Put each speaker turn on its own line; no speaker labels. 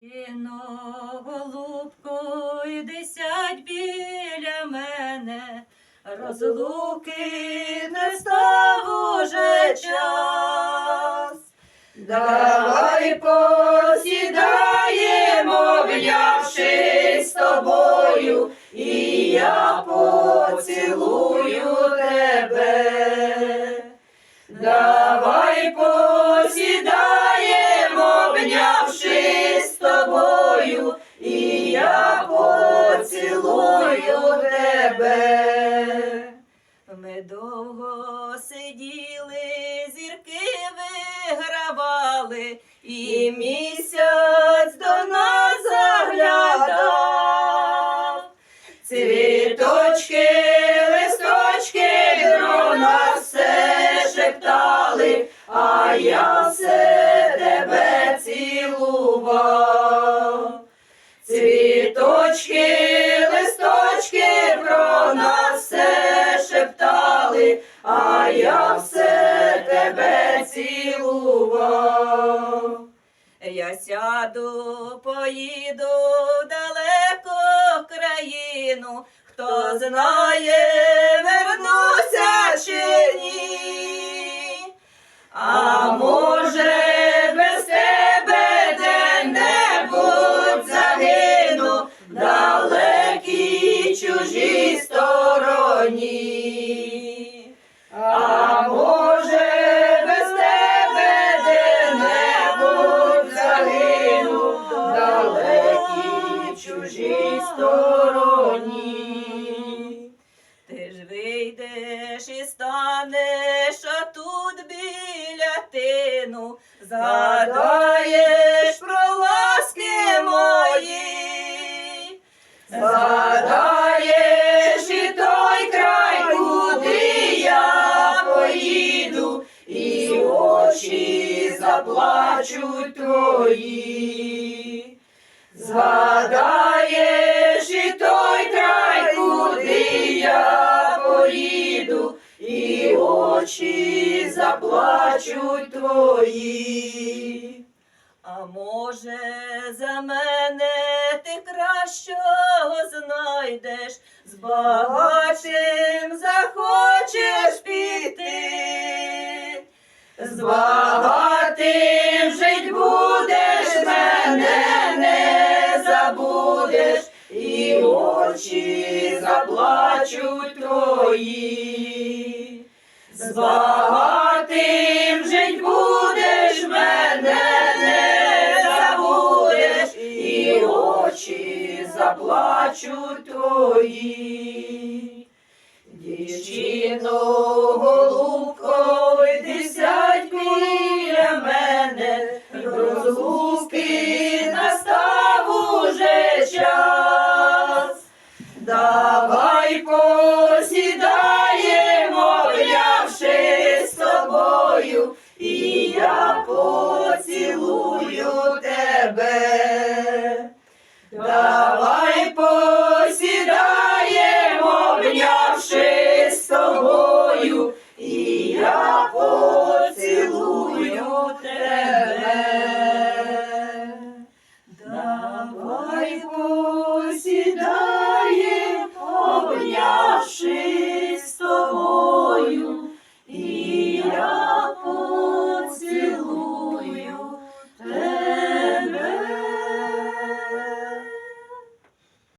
Кіно, голубко, йди сядь біля мене, розлуки не став уже час. Давай посідаємо, обнявшись з тобою, і я поцілую тебе. Сиділи, зірки вигравали, і місяць до нас заглядав. Цвіточки, листочки про нас все шептали, а я все тебе цілував. Цвіточки, а я все тебе цілував. Я сяду, поїду в країну, хто знає, вернуся стороні. Ти ж вийдеш і станеш отут біля тину, згадаєш про ласки мої, згадаєш і той край, куди я поїду, і очі заплачуть твої. Згадаєш заплачуть твої. А може, за мене ти кращого знайдеш, з багатшим захочеш піти. З багатим жить будеш, мене не забудеш, і очі заплачуть твої. З заплачуть твої. Дівчино, голубко,